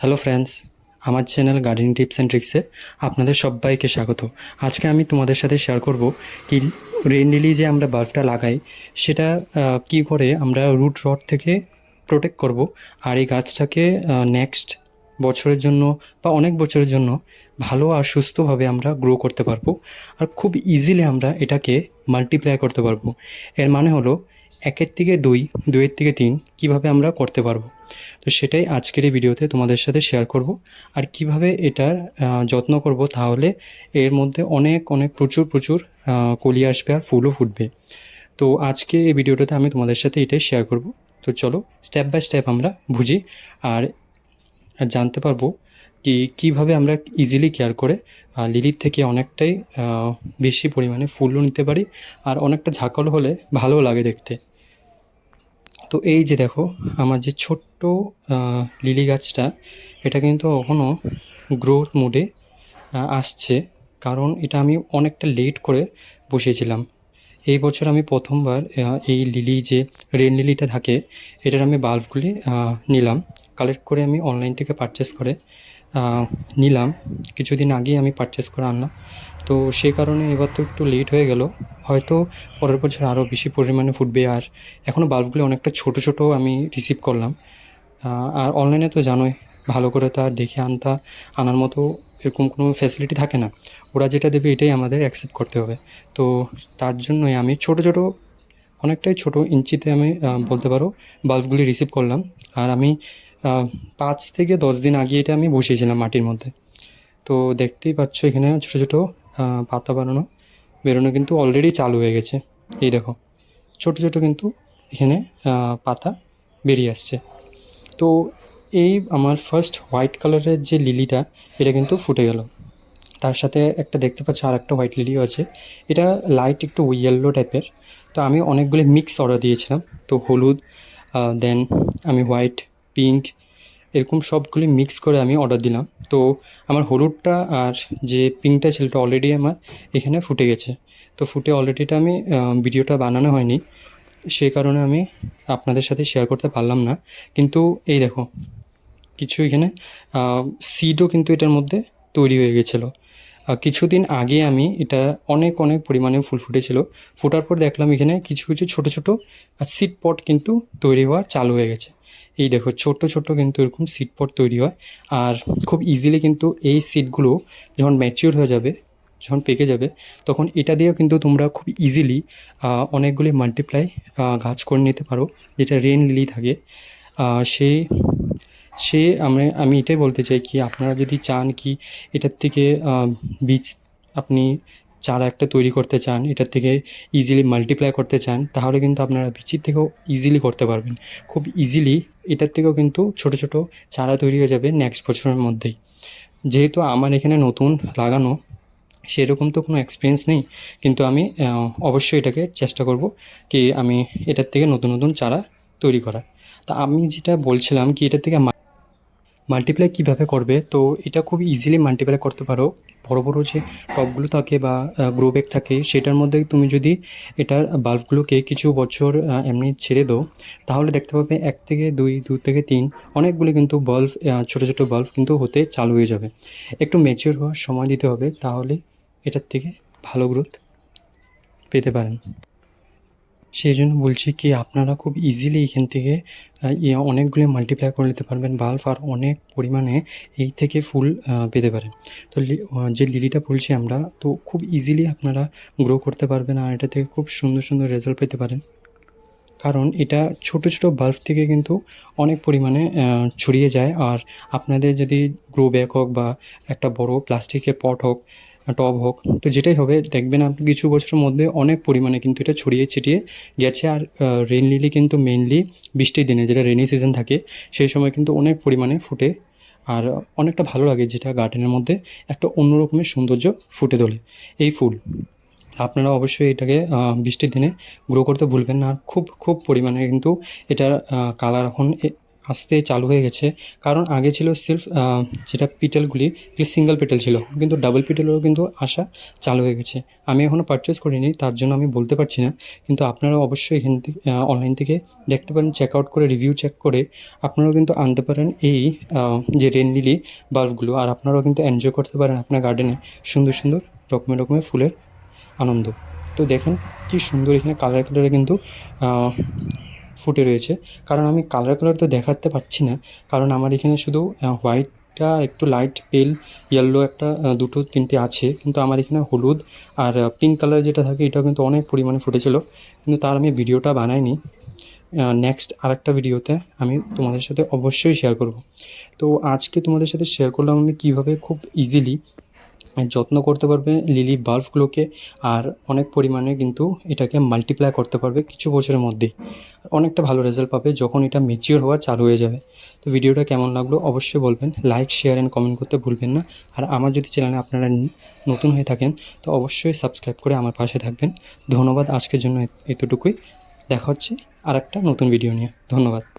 Hello friends আমার channel gardening tips and ট্রিক্সে আপনাদের সবাইকে স্বাগত। আজকে আমি তোমাদের সাথে শেয়ার করব কি রেন যে আমরা বাল্বটা লাগাই, সেটা কি করে আমরা রুট রড থেকে প্রোটেক্ট করব, আর এই গাছটাকে নেক্সট বছরের জন্য বা অনেক বছরের জন্য ভালো আর সুস্থভাবে আমরা গ্রো করতে পারব, আর খুব ইজিলি আমরা এটাকে মাল্টিপ্লাই করতে পারব। এর মানে হলো, একের থেকে দুই, দুইয়ের থেকে তিন, কীভাবে আমরা করতে পারব। তো সেটাই আজকের এই ভিডিওতে তোমাদের সাথে শেয়ার করব। আর কীভাবে এটার যত্ন করব তাহলে এর মধ্যে অনেক অনেক প্রচুর প্রচুর কলি আসবে আর ফুলও ফুটবে। তো আজকে এই ভিডিওটাতে আমি তোমাদের সাথে এটাই শেয়ার করব। তো চলো স্টেপ বাই স্টেপ আমরা বুঝি আর জানতে পারব কি, কীভাবে আমরা ইজিলি কেয়ার করে লিলির থেকে অনেকটাই বেশি পরিমাণে ফুলও নিতে পারি আর অনেকটা ঝাঁকালো হলে ভালো লাগে দেখতে। তো এই যে দেখো, আমার যে ছোট্ট লিলি গাছটা, এটা কিন্তু এখনও গ্রোথ মোডে আসছে। কারণ এটা আমি অনেকটা লেট করে বসিয়েছিলাম। এই বছর আমি প্রথমবার এই লিলি যে রেন লিলিটা থাকে, এটার আমি বাল্বগুলি নিলাম। কালেক্ট করে আমি অনলাইন থেকে পারচেস করে নিলাম। কিছুদিন আগেই আমি পারচেস করে আনলাম। তো সেই কারণে এবার তো একটু লেট হয়ে গেল। হয়তো পরের বছর আরও বেশি পরিমাণে ফুটবে আর এখনও বাল্বগুলো অনেকটা ছোট ছোট আমি রিসিভ করলাম। আর অনলাইনে তো জানোই, ভালো করে তো আর দেখে আনতা, আনার মতো এরকম কোনো ফ্যাসিলিটি থাকে না। ওরা যেটা দেবে এটাই আমাদের অ্যাকসেপ্ট করতে হবে। তো তার জন্যই আমি ছোট ছোট, অনেকটাই ছোট ইঞ্চিতে আমি বলতে পারো বাল্বগুলি রিসিভ করলাম। আর আমি পাঁচ থেকে দশ দিন আগে এটা আমি বসিয়েছিলাম মাটির মধ্যে। তো দেখতেই পাচ্ছ এখানে ছোটো ছোটো পাতা বানানো, বেরোনো কিন্তু অলরেডি চালু হয়ে গেছে। এই দেখো, ছোট ছোট কিন্তু এখানে পাতা বেরিয়ে আসছে। তো এই আমার ফার্স্ট হোয়াইট কালারের যে লিলিটা এটা কিন্তু ফুটে গেল। তার সাথে একটা দেখতে পাচ্ছ আর একটা হোয়াইট লিলিও আছে। এটা লাইট একটু ইয়েলো টাইপের তো আমি অনেকগুলি মিক্স অর্ডার দিয়েছিলাম। তো হলুদ দেন আমি হোয়াইট পিঙ্ক এরকম সবগুলি মিক্স করে আমি অর্ডার দিলাম। তো আমার হলুদটা আর যে পিঙ্কটা ছিল ওটা অলরেডি আমার এখানে ফুটে গেছে। তো ফুটে অলরেডিটা আমি ভিডিওটা বানানো হয়নি। সে কারণে আমি আপনাদের সাথে শেয়ার করতে পারলাম না। কিন্তু এই দেখো, কিছু এখানে সিডও কিন্তু এটার মধ্যে তৈরি হয়ে গেছিল। কিছুদিন আগে আমি এটা অনেক অনেক পরিমাণে ফুল ফুটেছিল। ফোটার পর দেখলাম এখানে কিছু কিছু ছোট ছোট সিড পট কিন্তু তৈরি হওয়া চালু হয়ে গেছে। এই দেখো, ছোট ছোট কিন্তু এরকম সিড পট তৈরি হয়। আর খুব ইজিলি কিন্তু এই সিটগুলো যখন ম্যাচিওর হয়ে যাবে, যখন পেকে যাবে, তখন এটা দিয়েও কিন্তু তোমরা খুব ইজিলি অনেকগুলি মাল্টিপ্লাই গাছ করে নিতে পারো। যেটা রেন লিলি থাকে সেই সে আমি আমি এটাই বলতে চাই কি আপনারা যদি চান কি এটার থেকে বীজ আপনি চারা একটা তৈরি করতে চান, এটার থেকে ইজিলি মাল্টিপ্লাই করতে চান, তাহলে কিন্তু আপনারা বীজের থেকেও ইজিলি করতে পারবেন। খুব ইজিলি এটার থেকেও কিন্তু ছোট ছোট চারা তৈরি হয়ে যাবে নেক্সট বছরের মধ্যেই। যেহেতু আমার এখানে নতুন লাগানো, সেরকম তো কোনো এক্সপিরিয়েন্স নেই, কিন্তু আমি অবশ্যই এটাকে চেষ্টা করব কি আমি এটার থেকে নতুন নতুন চারা তৈরি করার। তা আমি যেটা বলছিলাম কি এটার থেকে মাল্টিপ্লাই কীভাবে করবে? তো এটা খুব ইজিলি মাল্টিপ্লাই করতে পারো। বড় বড় যে টপগুলো থাকে বা গ্রো ব্যাগ থাকে, সেটার মধ্যে তুমি যদি এটার বাল্বগুলোকে কিছু বছর এমনি ছেড়ে দাও, তাহলে দেখতে পাবে এক থেকে দুই, দু থেকে তিন, অনেকগুলি কিন্তু বাল্ব ছোটো ছোটো বাল্ব কিন্তু হতে চালু হয়ে যাবে। একটু ম্যাচিওর হওয়ার সময় দিতে হবে, তাহলে এটার থেকে ভালো গ্রোথ পেতে পারেন। সেই জন্য বলছি কি, আপনারা খুব ইজিলি এখান থেকে ইয়ে অনেকগুলো মাল্টিপ্লাই করে নিতে পারবেন বাল্ব আর অনেক পরিমাণে এই থেকে ফুল পেতে পারেন। তো যে লিলিটা বলছি আমরা, তো খুব ইজিলি আপনারা গ্রো করতে পারবেন আর এটা থেকে খুব সুন্দর সুন্দর রেজাল্ট পেতে পারেন। কারণ এটা ছোট ছোট বাল্ব থেকে কিন্তু অনেক পরিমাণে ছড়িয়ে যায়। আর আপনাদের যদি গ্রো ব্যাগ হোক বা একটা বড় প্লাস্টিকের পট হোক টব হোক। তো যেটাই হবে, দেখবেন আপনি কিছু বছরের মধ্যে অনেক পরিমাণে কিন্তু এটা ছড়িয়ে ছিটিয়ে গেছে। আর রেন লিলি কিন্তু মেনলি বৃষ্টির দিনে যেটা রেনি সিজন থাকে, সেই সময় কিন্তু অনেক পরিমাণে ফুটে। আর অনেকটা ভালো লাগে যেটা গার্ডেনের মধ্যে একটা অন্য রকমের সৌন্দর্য ফুটে তোলে। এই ফুল, আপনারা অবশ্যই এটাকে বৃষ্টির দিনে গ্রো করতে ভুলবেন না। আর খুব খুব পরিমাণে কিন্তু এটার কালার এখন আস্তে চালু হয়ে গেছে। কারণ আগে ছিল সির্ফ যেটা পিটেলগুলি সিঙ্গেল পিটেল ছিল। কিন্তু ডাবল পিটেলেরও কিন্তু আসা চালু হয়ে গেছে। আমি এখনও পারচেস করিনি, তার জন্য আমি বলতে পারছি না। কিন্তু আপনারা অবশ্যই এখান থেকে অনলাইন থেকে দেখতে পারেন চেক আউট করে রিভিউ চেক করে আপনারাও কিন্তু আনতে পারেন এই যে রেন লিলি বাল্বগুলো আর আপনারাও কিন্তু এনজয় করতে পারেন আপনার গার্ডেনে সুন্দর সুন্দর রকমের রকমের ফুলের আনন্দ। তো দেখেন কি সুন্দর এখানে কালার কালারে কিন্তু ফুটে রয়েছে। কারণ আমি কালার কালার তো দেখাতে পারছি না। কারণ আমার এখানে শুধু হোয়াইটটা একটু লাইট পেল ইয়েলো একটা দুটো তিনটে আছে। কিন্তু আমার এখানে হলুদ আর পিঙ্ক কালার যেটা থাকে, এটাও কিন্তু অনেক পরিমাণে ফুটেছিল। কিন্তু তার আমি ভিডিওটা বানাইনি। নেক্সট আরেকটা ভিডিওতে আমি তোমাদের সাথে অবশ্যই শেয়ার করব। তো আজকে তোমাদের সাথে শেয়ার করলাম আমি কীভাবে খুব ইজিলি যত্ন করতে পারবে লিলি বাল্বগুলোকে আর অনেক পরিমাণে কিন্তু এটাকে মাল্টিপ্লাই করতে পারবে কিছু বছরের মধ্যেই। অনেকটা ভালো রেজাল্ট পাবে যখন এটা মেচিওর হওয়া চালু হয়ে যাবে। তো ভিডিওটা কেমন লাগল অবশ্যই বলবেন লাইক শেয়ার অ্যান্ড কমেন্ট করতে ভুলবেন না। আর আমার যদি চ্যানেলে আপনারা নতুন হয়ে থাকেন, তো অবশ্যই সাবস্ক্রাইব করে আমার পাশে থাকবেন। ধন্যবাদ আজকের জন্য এতটুকুই। দেখা হচ্ছে আর একটা নতুন ভিডিও নিয়ে। ধন্যবাদ।